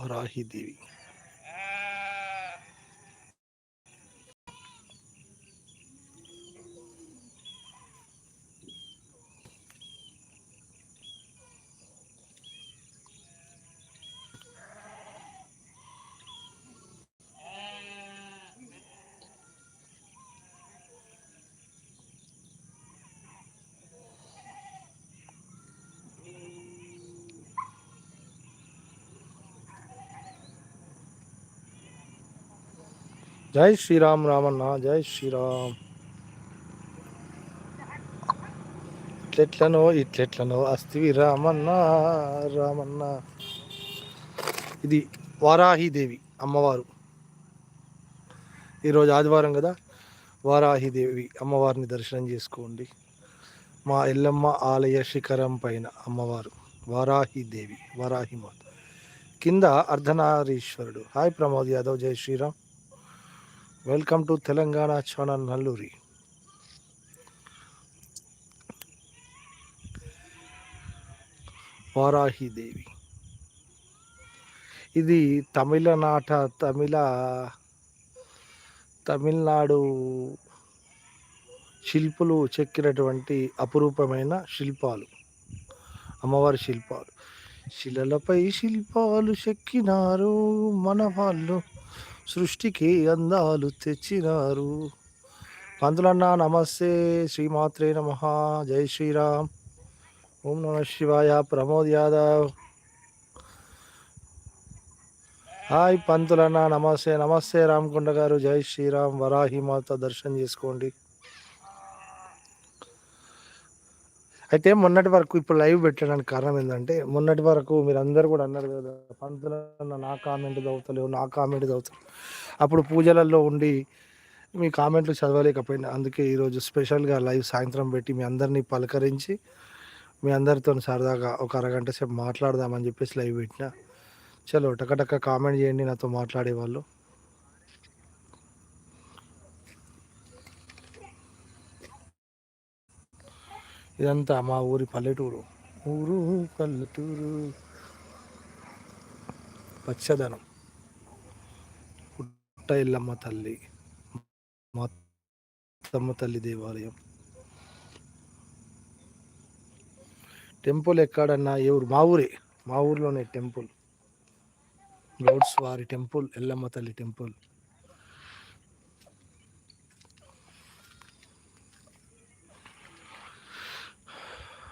వారాహిదేవి జై శ్రీరామ్ రామన్న జై శ్రీరామ్. ఇట్లెట్లనో ఇట్లెట్లనో అస్తివి రామన్న రామన్న. ఇది వారాహిదేవి అమ్మవారు. ఈరోజు ఆదివారం కదా? వారాహిదేవి అమ్మవారిని దర్శనం చేసుకోండి. మా ఎల్లమ్మ ఆలయ శిఖరం పైన అమ్మవారు వారాహిదేవి వారాహిమాత. కింద అర్ధనారీశ్వరుడు. హాయ్ ప్రమోద్ యాదవ్ జై Shriram. Welcome to Telangana channel Nalluri. Varahidevi ఇది తమిళనాట తమిళ తమిళనాడు శిల్పులు చెక్కినటువంటి అపురూపమైన శిల్పాలు అమ్మవారి శిల్పాలు. శిలలపై శిల్పాలు చెక్కినారు మన వాళ్ళు. సృష్టికి అందాలు తెచ్చినారు. పంతులన్న నమస్తే. శ్రీమాత్రే నమ. జై శ్రీరామ్. ఓం నమ శివాయ. ప్రమోద్ యాదవ్. హాయ్ పంతులన్న నమస్తే. నమస్తే రామకొండ గారు. జై శ్రీరామ్. వరాహి మాత దర్శనం చేసుకోండి. అయితే మొన్నటి వరకు ఇప్పుడు లైవ్ పెట్టడానికి కారణం ఏంటంటే మొన్నటి వరకు మీరు అందరు కూడా అన్నారు కదా పంతులన్న నా కామెంట్ చదువుతలేవు నా కామెంట్ చదువుతారు అప్పుడు పూజలలో ఉండి మీ కామెంట్లు చదవలేకపోయినా అందుకే ఈరోజు స్పెషల్గా లైవ్ సాయంత్రం పెట్టి మీ అందరినీ పలకరించి మీ అందరితో సరదాగా ఒక అరగంట సేపు మాట్లాడదామని చెప్పేసి లైవ్ పెట్టిన. చలో టకటక కామెంట్ చేయండి నాతో మాట్లాడేవాళ్ళు. ఇదంతా మా ఊరి పల్లెటూరు. ఊరు పల్లెటూరు. పచ్చదనం. పుట్ట ఇల్లమ్మ తల్లి. మా తమ్మ తల్లి దేవాలయం. టెంపుల్ ఎక్కడన్నా? ఏ ఊరు? మా ఊరే. మా ఊర్లోనే టెంపుల్. గౌడ్స్ వారి టెంపుల్ ఎల్లమ్మ తల్లి టెంపుల్.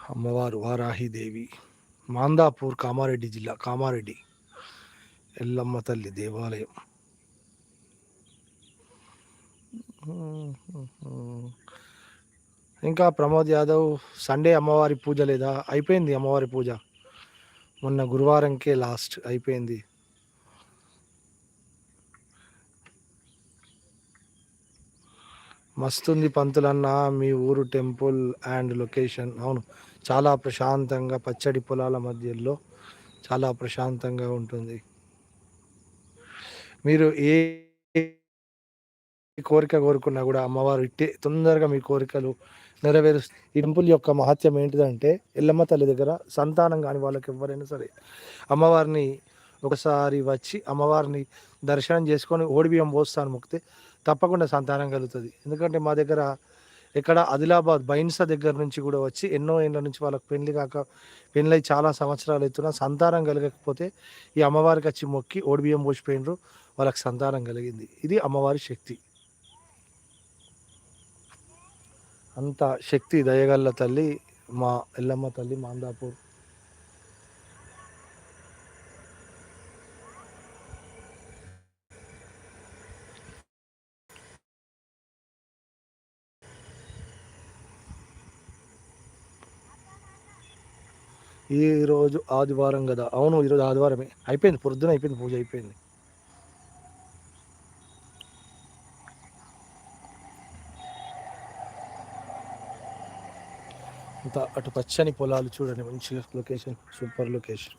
అమ్మవారు వారాహిదేవి మాందాపూర్ కామారెడ్డి జిల్లా కామారెడ్డి ఎల్లమ్మ తల్లి దేవాలయం. ఇంకా ప్రమోద్ యాదవ్ సండే అమ్మవారి పూజ లేదా? అయిపోయింది అమ్మవారి పూజ. మొన్న గురువారంకే లాస్ట్ అయిపోయింది. మస్తుంది పంతులన్న మీ ఊరు టెంపుల్ అండ్ లొకేషన్. అవును. చాలా ప్రశాంతంగా పచ్చడి పొలాల మధ్యలో చాలా ప్రశాంతంగా ఉంటుంది. మీరు ఏ కోరిక కోరుకున్నా కూడా అమ్మవారు ఇట్టే తొందరగా మీ కోరికలు నెరవేరు. ఈ టెంపుల్ యొక్క మహత్యం ఏంటిదంటే ఎల్లమ్మ తల్లి దగ్గర సంతానం కాని వాళ్ళకి ఎవరైనా సరే అమ్మవారిని ఒకసారి వచ్చి అమ్మవారిని దర్శనం చేసుకొని ఓడిబియ్యం పోస్తాను మొక్కితే తప్పకుండా సంతానం కలుగుతుంది. ఎందుకంటే మా దగ్గర ఇక్కడ ఆదిలాబాద్ బైన్సా దగ్గర నుంచి కూడా వచ్చి ఎన్నో ఏళ్ళ నుంచి వాళ్ళకి పెళ్ళి కాక పెళ్ళై చాలా సంవత్సరాలు అవుతున్నా సంతానం కలగకపోతే ఈ అమ్మవారికి వచ్చి మొక్కి ఓడిబియ్యం పోసిపోయినరు వాళ్ళకి సంతానం కలిగింది. ఇది అమ్మవారి శక్తి. అంత శక్తి దయగల్ల తల్లి మా ఎల్లమ్మ తల్లి మాందాపూర్. ఈరోజు ఆదివారం కదా. అవును ఈరోజు ఆదివారమే. అయిపోయింది పొద్దున అయిపోయింది పూజ అయిపోయింది. అంత అటు పచ్చని పొలాలు చూడండి మంచిగా location super location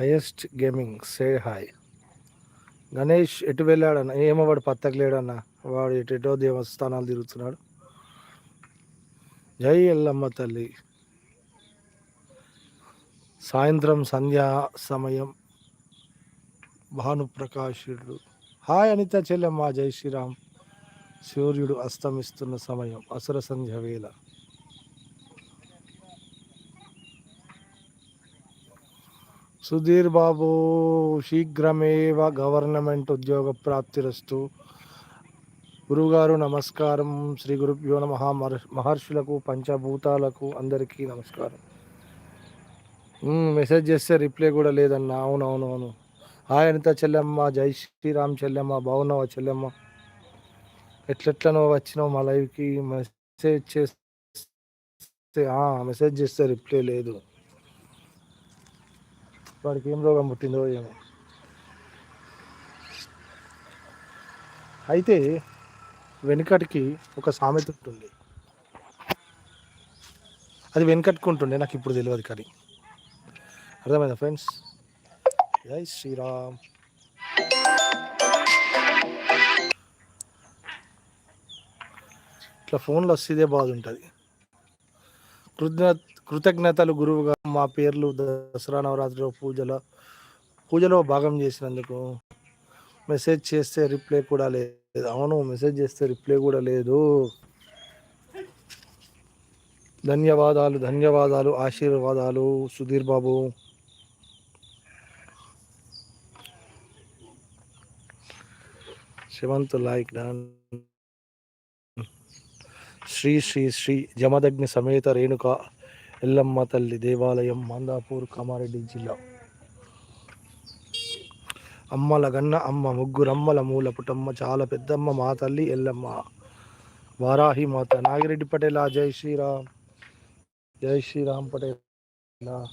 highest gaming say hi. Ganesh ఎటు వెళ్ళాడన్న? ఏమో వాడు పత్తకలేడన్న వాడు ఎటెటో దేవస్థానాలు తిరుగుతున్నాడు. జై ఎల్లమ్మ తల్లి. సాయంత్రం సంధ్యా సమయం. భానుప్రకాశుడు. హాయ్ అనిత చెల్లెమ్మ జై శ్రీరామ్. సూర్యుడు అస్తమిస్తున్న సమయం అసుర సంధ్య వేళ. సుధీర్ బాబు శీఘ్రమేవ గవర్నమెంట్ ఉద్యోగ ప్రాప్తిరస్తు గురుగారు నమస్కారం. శ్రీ గురుభ్యో నమ. మహర్షులకు పంచభూతాలకు అందరికీ నమస్కారం. మెసేజ్ చేస్తే రిప్లై కూడా లేదన్న. అవునవునవును. హాయ్ అనిత చెల్లెమ్మ. జై శ్రీరామ్ చెల్లెమ్మ. బాగున్నావా చెల్లెమ్మ? ఎట్లెట్లనో వచ్చినావు మా లైవ్కి. మెసేజ్ చేస్తే మెసేజ్ చేస్తే రిప్లై లేదు. వాడికి ఏం రోగం పుట్టిందో ఏమో. అయితే వెనుకటికి ఒక సామెత ఉంటుంది. అది వెనుకట్టుకుంటుండే నాకు ఇప్పుడు తెలియదు కానీ. అర్థమైందా ఫ్రెండ్స్? జై శ్రీరామ్. ఇట్లా ఫోన్లో వస్తేదే బాధ ఉంటుంది. కృతజ్ఞ కృతజ్ఞతలు గురువుగా మా పేర్లు దసరా నవరాత్రిలో పూజల పూజలో భాగం చేసినందుకు మెసేజ్ చేస్తే రిప్లై కూడా లేదు. అవును మెసేజ్ చేస్తే రిప్లై కూడా లేదు. ధన్యవాదాలు ధన్యవాదాలు ఆశీర్వాదాలు సుధీర్ బాబు. శివంత్ లైక్ డన్ శ్రీ శ్రీ శ్రీ జమదగ్ని సమేత రేణుక. ఎల్లమ్మ తల్లి దేవాలయం మందాపూర్ కామారెడ్డి జిల్లా. అమ్మల గన్న అమ్మ ముగ్గురమ్మల మూల పుటమ్మ చాలా పెద్దమ్మ మా తల్లి ఎల్లమ్మ. వారాహి మాత నాగిరెడ్డి పటేల జై శ్రీరామ్. జై శ్రీరామ్ పటేల.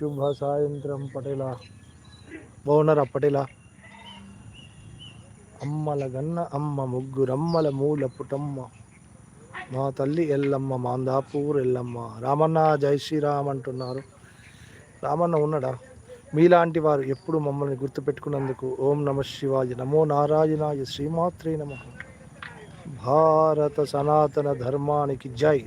శుభ సాయంత్రం పటేల. బాగున్నారా పటేల. అమ్మల గన్న అమ్మ ముగ్గురమ్మల మూల పుటమ్మ. మా తల్లి ఎల్లమ్మ మాందాపూర్ ఎల్లమ్మ. రామన్న జై శ్రీరామ్ అంటున్నారు. రామన్న ఉన్నాడా? మీలాంటి వారు ఎప్పుడు మమ్మల్ని గుర్తుపెట్టుకున్నందుకు ఓం నమ శివాయ నమో నారాయణాయ శ్రీమాత్రే నమ. భారత సనాతన ధర్మానికి జై.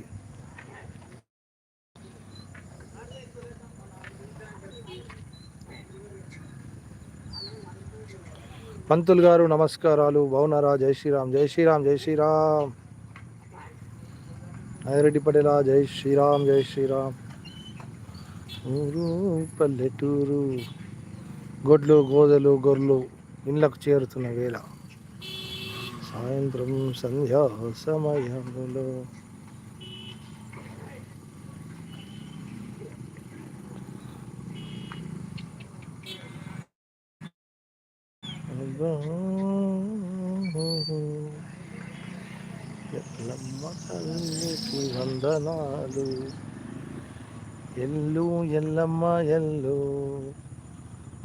పంతులు గారు నమస్కారాలు. భవనరా జై శ్రీరామ్ జై శ్రీరామ్ జై శ్రీరామ్. నాయరెడ్డి పటేల జై శ్రీరామ్ జై శ్రీరామ్. ఊరు పల్లెటూరు గొడ్లు గోదలు గొర్రెలు ఇండ్లకు చేరుతున్న వేళ సాయంత్రం సంధ్యా సమయంలో ఎల్లమ్మ తల్లికి వందనాలు. ఎల్లు ఎల్లమ్మ ఎల్లు.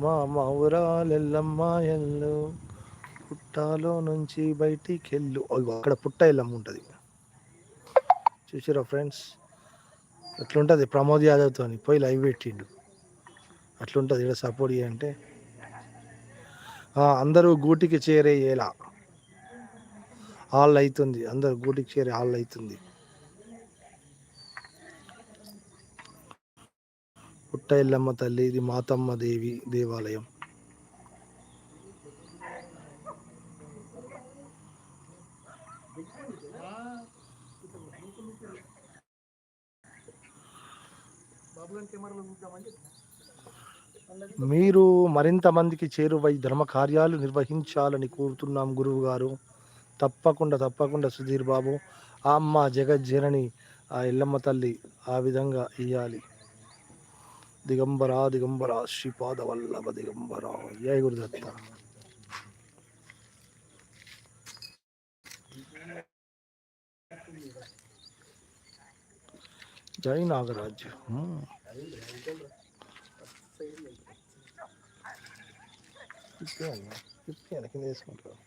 మా మౌరాలు ఎల్లమ్మ ఎల్లు. పుట్టాలో నుంచి బయటికి వెళ్ళు అక్కడ పుట్ట ఎల్లమ్మ ఉంటుంది. చూసారా ఫ్రెండ్స్? అట్లుంటుంది ప్రమోద్ యాదవ్తో పోయి లైవ్ పెట్టిండు. అట్లుంటుంది. ఇక్కడ సపోర్ట్ చేయంటే. అందరూ గూటికి చేరేలా హాల్ అవుతుంది అందరు గూటికి చేరి హాల్ అవుతుంది పుట్ట ఎల్లమ్మ తల్లి ఇది మాతమ్మ దేవి దేవాలయం. మీరు మరింత మందికి చేరువై ధర్మ కార్యాలు నిర్వహించాలని కోరుతున్నాం గురువు గారు తప్పకుండా తప్పకుండా సుధీర్ బాబు. ఆ అమ్మ జగజ్జనని ఆ ఎల్లమ్మ తల్లి ఆ విధంగా ఇయ్యాలి. దిగంబరా దిగంబరా శ్రీపాద వల్లభ దిగంబరా. జయ గురుదత్త. జై నాగరాజ్. హ్మ్. కింద వేసుకుంటారు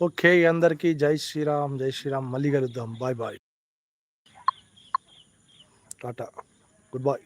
ఓకే అందరికీ జై శ్రీరామ్ జై శ్రీరామ్ మళ్ళీ కలుద్దాం bye bye tata good bye